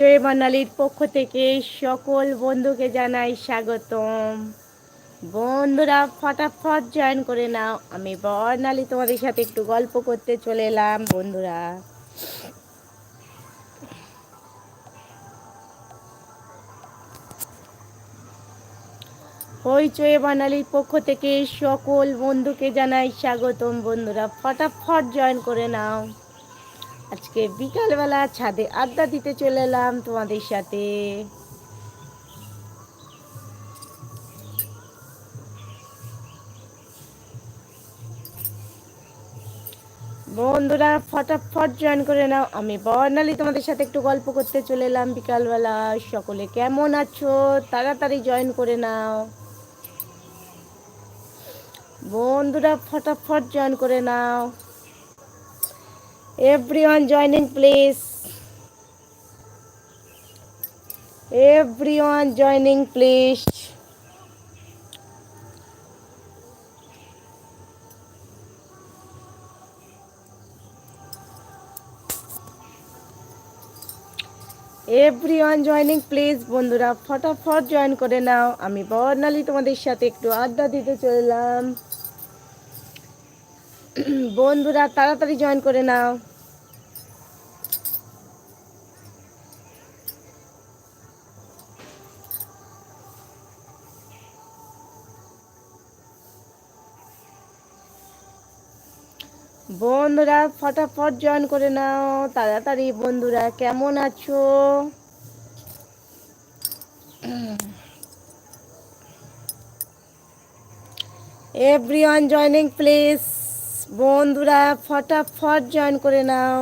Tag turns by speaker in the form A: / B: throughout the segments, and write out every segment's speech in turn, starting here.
A: জয় বানালির পক্ষ থেকে সকল বন্ধুকে জানাই স্বাগতম। বন্ধুরা, ফটাফট জয়েন করে নাও। আমি বর্ণালী, তোমাদের সাথে একটু গল্প করতে চলে এলাম, বন্ধুরা। হইচয়ে বানালির পক্ষ থেকে সকল বন্ধুকে জানাই স্বাগতম, বন্ধুরা। ফটাফট জয়েন করে নাও। আজকে বিকালবেলা ছাদে আড্ডা দিতে চলে এলাম তোমাদের সাথে। বন্ধুরা, ফটাফট জয়েন করে নাও। আমি বর্ণালী তোমাদের সাথে একটু গল্প করতে চলে এলাম বিকালবেলা। সকলে কেমন আছো? তাড়াতাড়ি জয়েন করে নাও। বন্ধুরা, ফটাফট জয়েন করে নাও। Everyone joining please. Everyone joining please. Everyone joining please বন্ধুরা, ফটাফট জয়েন করে নাও। আমি বর্ণালী তোমাদের সাথে একটু আড্ডা দিতে চললাম। বন্ধুরা, তাড়াতাড়ি জয়েন করে নাও। বন্ধুরা, ফটাফট জয়েন করে নাও। তাড়াতাড়ি, বন্ধুরা, কেমন আছো? এভরিওয়ান জয়নিং প্লিজ বন্ধুরা, ফটাফট জয়েন করে নাও।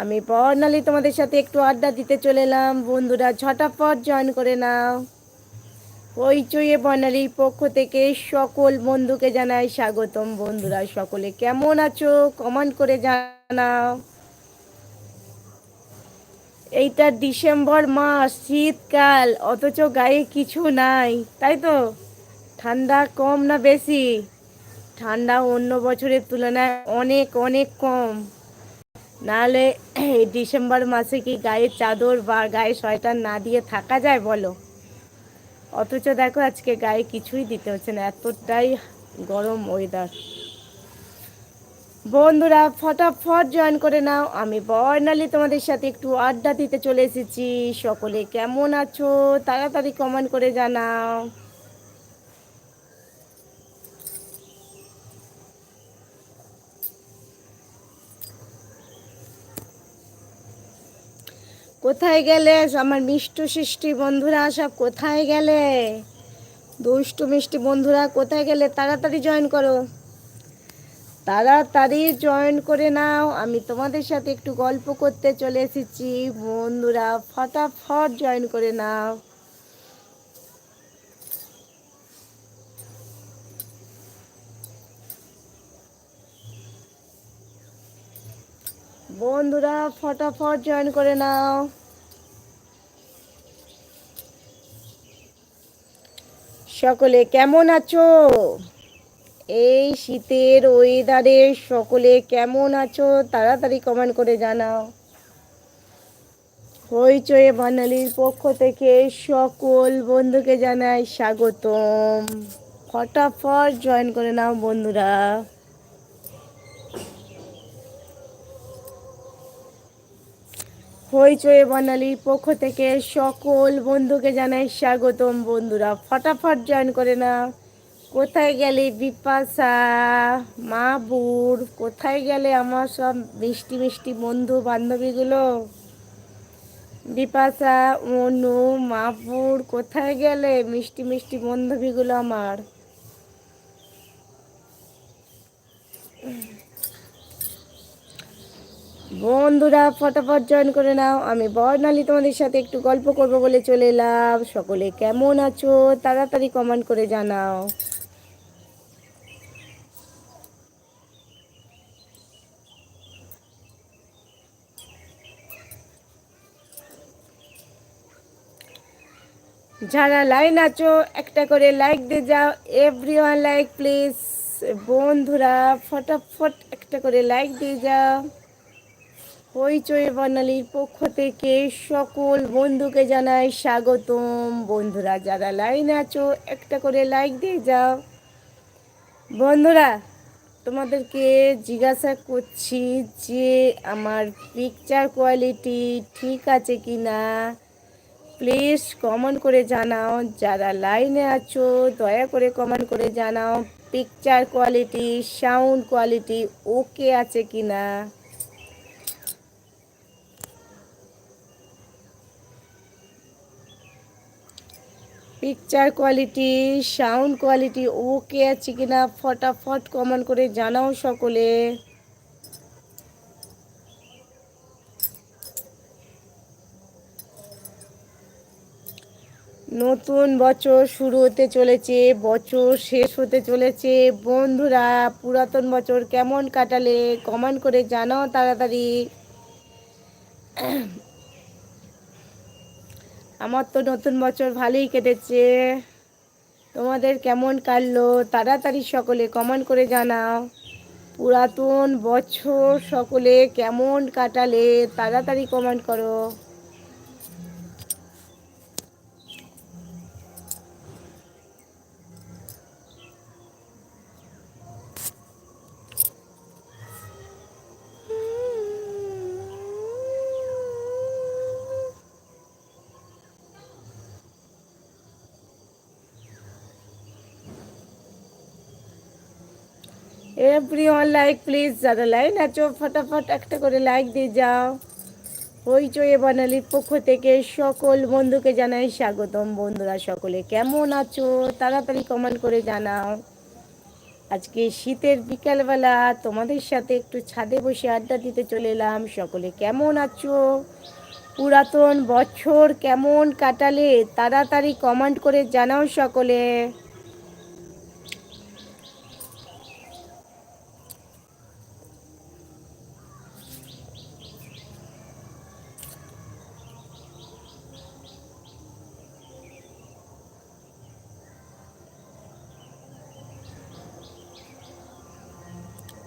A: আমি বর্ণালী তোমাদের সাথে একটু আড্ডা দিতে চলে এলাম। বন্ধুরা, ঝটাফট জয়েন করে নাও। হইচইয়ে বর্ণালীর পক্ষ থেকে সকল বন্ধুকে জানাই স্বাগতম। বন্ধুরা, সকলে কেমন আছো? কমেন্ট করে জানাও। এইটা ডিসেম্বর মাস, শীতকাল, অথচ গায়ে কিছু নাই, তাই তো? ঠান্ডা কম না বেশি? ঠান্ডা অন্য বছরের তুলনায় অনেক অনেক কম। নাহলে ডিসেম্বর মাসে কি গায়ে চাদর বা গায়ে সোয়েটার না দিয়ে থাকা যায় বলো? অথচ দেখো আজকে গায়ে কিছুই দিতে হচ্ছে না, এতটাই গরম ওয়েদার বন্ধুরা, ফটাফট জয়েন করে নাও। আমি বর্ণালী তোমাদের সাথে একটু আড্ডা দিতে চলে এসেছি। সকলে কেমন আছো? তাড়াতাড়ি কমেন্ট করে জানাও। কোথায় গেলে? আমার মিষ্ট সৃষ্টি বন্ধুরা সব কোথায় গেলে? দুষ্টু মিষ্টি বন্ধুরা কোথায় গেলে? তাড়াতাড়ি জয়েন করো। তাড়াতাড়ি জয়েন করে নাও। আমি তোমাদের সাথে একটু গল্প করতে চলে এসেছি। বন্ধুরা, ফটাফট জয়েন করে নাও। বন্ধুরা, ফটাফট জয়েন করে নাও। সকলে কেমন আছো? এই শীতের ওয়েদারে সকলে কেমন আছো? তাড়াতাড়ি কমেন্ট করে জানাও। হইচয়ে বানালির পক্ষ থেকে সকল বন্ধুকে জানাই স্বাগতম। ফটাফট জয়েন করে নাও বন্ধুরা। হইচয়ে বানালির পক্ষ থেকে সকল বন্ধুকে জানাই স্বাগতম বন্ধুরা। ফটাফট জয়েন করে না কোথায় গেলে বিপাশা? মাবুর, কোথায় গেলে আমার সব মিষ্টি মিষ্টি বন্ধু বান্ধবীগুলো? বিপাশা, অনু মাপুর কোথায় গেলে মিষ্টি মিষ্টি বান্ধবীগুলো আমার? বন্ধুরা, ফটাফট জয়েন করে নাও। আমি বর্ণালী তোমাদের সাথে একটু গল্প করব বলে চলে এলাম। সকলে কেমন আছো? তাড়াতাড়ি কমেন্ট করে জানাও। যারা লাইন আছো, একটা করে লাইক দিয়ে যাও। এভরি ওয়ান লাইক প্লিজ বন্ধুরা, ফটাফট একটা করে লাইক দিয়ে যাও। হইচই বাঙালির পক্ষ থেকে সকল বন্ধুকে জানাই স্বাগতম। বন্ধুরা, যারা লাইন আছো, একটা করে লাইক দিয়ে যাও। বন্ধুরা, তোমাদেরকে জিজ্ঞাসা করছি যে আমার পিকচার কোয়ালিটি ঠিক আছে কি না প্লিজ কমেন্ট করে জানাও। যারা লাইনে আছো, দয়া করে কমেন্ট করে জানাও picture quality sound quality okay আছে কি না picture quality sound quality okay আছে কিনা ফটাফট কমেন্ট করে জানাও সকলে। নতুন বছর শুরু হতে চলেছে, বছর শেষ হতে চলেছে। বন্ধুরা, পুরাতন বছর কেমন কাটালে কমেন্ট করে জানাও তাড়াতাড়ি। আমার তো নতুন বছর ভালোই কেটেছে। তোমাদের কেমন কাটলো? তাড়াতাড়ি সকলে কমেন্ট করে জানাও। পুরাতন বছর সকলে কেমন কাটালে? তাড়াতাড়ি কমেন্ট করো। এভরি ওয়ান লাইক প্লিজ যারা লাইন আছো ফটাফট একটা করে লাইক দিয়ে যাও হইচয়ে বানালির পক্ষ থেকে সকল বন্ধুকে জানাই স্বাগতম বন্ধুরা সকলে কেমন আছো তাড়াতাড়ি কমেন্ট করে জানাও আজকে শীতের বিকালবেলা তোমাদের সাথে একটু ছাদে বসে আড্ডা দিতে চলে এলাম সকলে কেমন আছো পুরাতন বছর কেমন কাটালে তাড়াতাড়ি কমেন্ট করে জানাও সকলে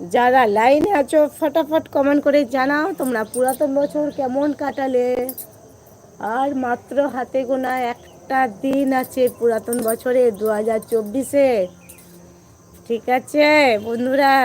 A: যারা লাইনে আছো, ফটাফট কমেন্ট করে জানাও তোমরা পুরাতন বছর কেমন কাটালে। আর মাত্র হাতে গোনা একটা দিন আছে পুরাতন বছরে, দু হাজার চব্বিশে। ঠিক আছে, বন্ধুরা।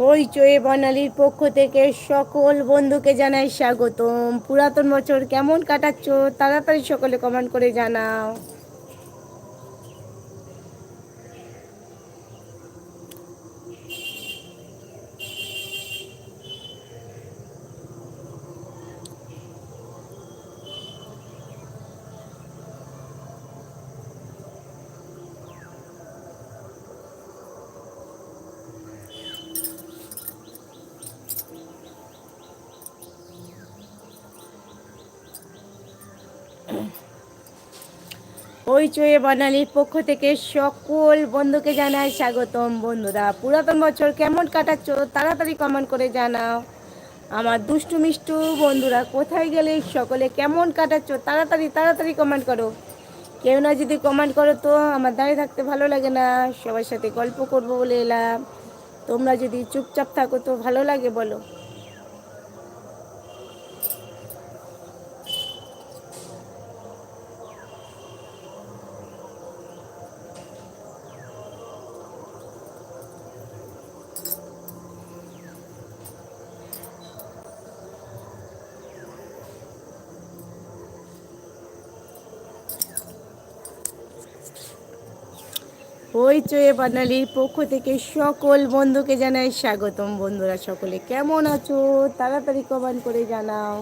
A: হইচয়ে বর্ণালীর পক্ষ থেকে সকল বন্ধুকে জানাই স্বাগতম। পুরাতন বছর কেমন কাটাচ্ছ? তাড়াতাড়ি সকলে কমেন্ট করে জানাও। হইচয়ে বানালির পক্ষ থেকে সকল বন্ধুকে জানাই স্বাগতম। বন্ধুরা, পুরাতন বছর কেমন কাটাচ্ছ তাড়াতাড়ি কমেন্ট করে জানাও। আমার দুষ্টু মিষ্টু, বন্ধুরা, কোথায় গেলে সকলে কেমন কাটাচ্ছ তাড়াতাড়ি তাড়াতাড়ি কমেন্ট করো। কেউ না যদি কমেন্ট করো তো আমার দাঁড়িয়ে থাকতে ভালো লাগে না। সবার সাথে গল্প করব বলে এলাম। তোমরা যদি চুপচাপ থাকো তো ভালো লাগে বলো। হইচয়ে বানালির পক্ষ থেকে সকল বন্ধুকে জানাই স্বাগতম। বন্ধুরা সকলে কেমন আছো? তাড়াতাড়ি কমেন্ট করে জানাও।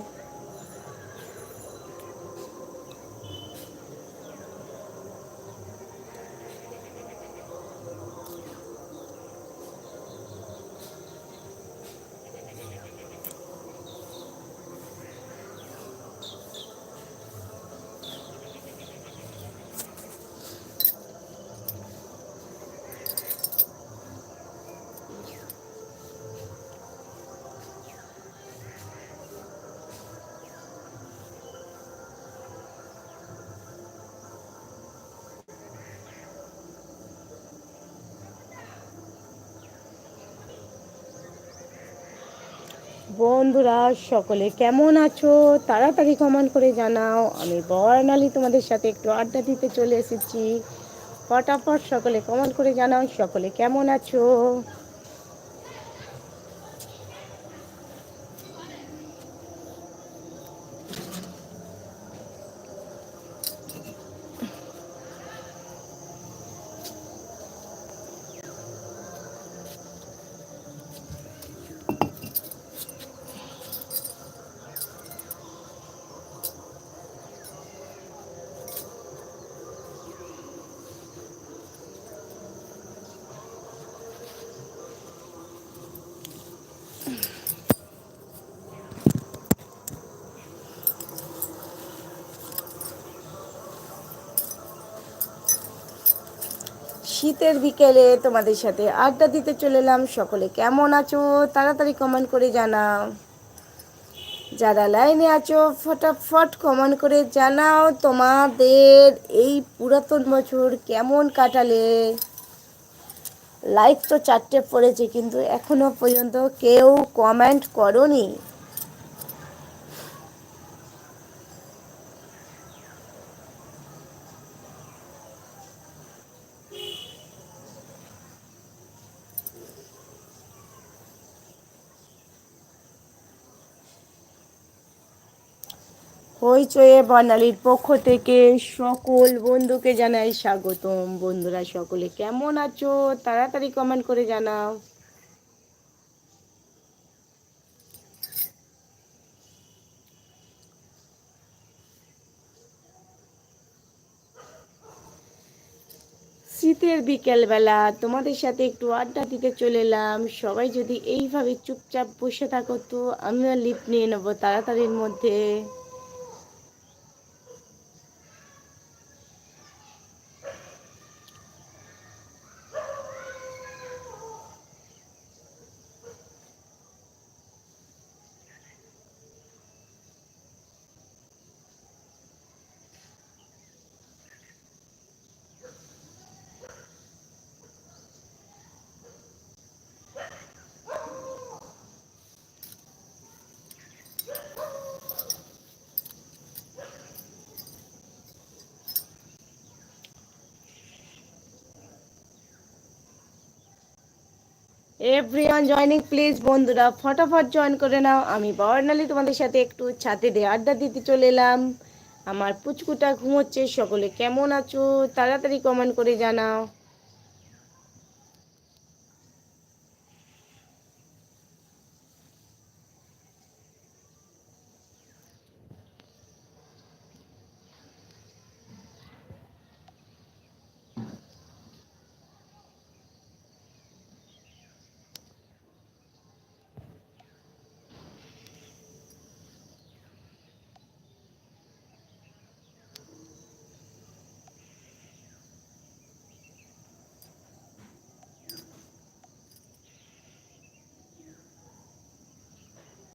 A: বন্ধুরা, সকলে কেমন আছো? তাড়াতাড়ি কমেন্ট করে জানাও। আমি বর্ণালী তোমাদের সাথে একটু আড্ডা দিতে চলে এসেছি। ফটাফট সকলে কমেন্ট করে জানাও। সকলে কেমন আছো? শীতের বিকেলে তোমাদের সাথে আড্ডা দিতে চলে এলাম। সকলে কেমন আছো? তাড়াতাড়ি কমেন্ট করে জানাও। যারা লাইনে আছো, ফটাফট কমেন্ট করে জানাও তোমাদের এই পুরাতন বছর কেমন কাটালে। লাইক তো চারটে পড়েছে, কিন্তু এখনও পর্যন্ত কেউ কমেন্ট করনি। হইচয়ে বর্ণালীর পক্ষ থেকে সকল বন্ধুকে জানাই স্বাগতম। বন্ধুরা সকলে কেমন আছো? তাড়াতাড়ি কমেন্ট করে জানাও। শীতের বিকেলবেলা তোমাদের সাথে একটু আড্ডা দিতে চলে এলাম। সবাই যদি এইভাবে চুপচাপ বসে থাকো তো আমিও লিপ নিয়ে নেব তাড়াতাড়ির মধ্যে। এভরিওয়ান জয়নিং প্লিজ বন্ধুরা, ফটাফট জয়েন করে নাও। আমি বর্ণালী, তোমাদের সাথে একটু ছাতে দিয়ে আড্ডা দিতে চলে এলাম। আমার পুচকুটা ঘুমোচ্ছে, সকলে কেমন আছো? তাড়াতাড়ি কমেন্ট করে জানাও।